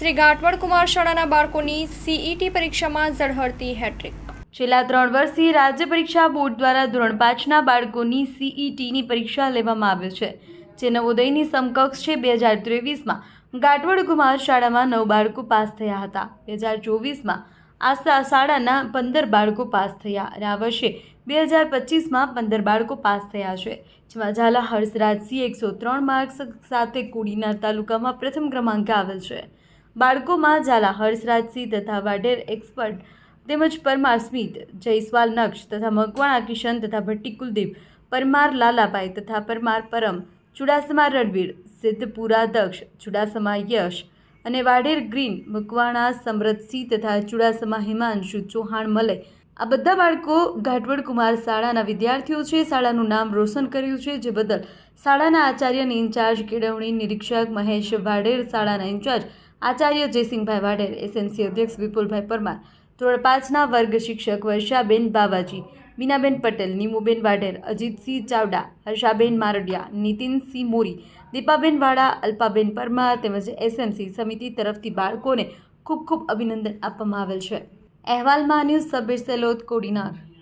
શ્રી ગાટવડ કુમાર શાળાના બાળકોની સીઈટી પરીક્ષામાં ઝળહળતી હેટ્રિક. છેલ્લા ત્રણ વર્ષથી રાજ્ય પરીક્ષા બોર્ડ દ્વારા ધોરણ પાંચના બાળકોની સીઈટીની પરીક્ષા લેવામાં આવે છે, જે નવોદયની સમકક્ષ છે. બે હજાર ત્રેવીસમાં ગાટવડ કુમાર શાળામાં નવ બાળકો પાસ થયા હતા. બે હજાર ચોવીસમાં આ શાળાના પંદર બાળકો પાસ થયા. અને આ વર્ષે બે હજાર પચીસમાં પંદર બાળકો પાસ થયા છે, જેમાં ઝાલા હર્ષરાજસિંહ એકસો ત્રણ માર્ક્સ સાથે કુડીના તાલુકામાં પ્રથમ ક્રમાંકે આવેલ છે. બાળકોમાં ઝાલા હર્ષરાજસિંહ તથા વાઢેર એક્સપર્ટ તેમજ પરમાર સ્મિત, જયસ્વાલ નક્ષ તથા મકવાણા કિશન તથા ભટ્ટી કુલદીપ, પરમાર લાલાભાઈ તથા પરમાર પરમ, ચુડાસમા રણવીર, સિદ્ધપુરા દક્ષ, ચુડાસમા યશ અને વાઢેર ગ્રીન, મકવાણા સમરતસિંહ તથા ચુડાસમા હિમાંશુ ચૌહાણ મલય આ બધા બાળકો ઘાટવડ કુમાર શાળાના વિદ્યાર્થીઓ છે. શાળાનું નામ રોશન કર્યું છે, જે બદલ શાળાના આચાર્યની ઇન્ચાર્જ કેળવણી નિરીક્ષક મહેશ વાડેર શાળાના ઇન્ચાર્જ આચાર્ય જયસિંહભાઈ વાડેર એસએમસી અધ્યક્ષ વિપુલભાઈ પરમાર, ધોરણ પાંચના વર્ગ શિક્ષક વર્ષાબેન બાવાજી, મીનાબેન પટેલ, નીમુબેન વાઢેર, અજીતસિંહ ચાવડા, હર્ષાબેન મારડિયા, નીતિનસિંહ મોરી, દીપાબેન વાડા અલ્પાબેન પરમાર તેમજ એસએમસી સમિતિ તરફથી બાળકોને ખૂબ ખૂબ અભિનંદન આપવામાં આવેલ છે. અહેવાલમાં ન્યૂઝ સબીર સેલોદ કોડીનાર.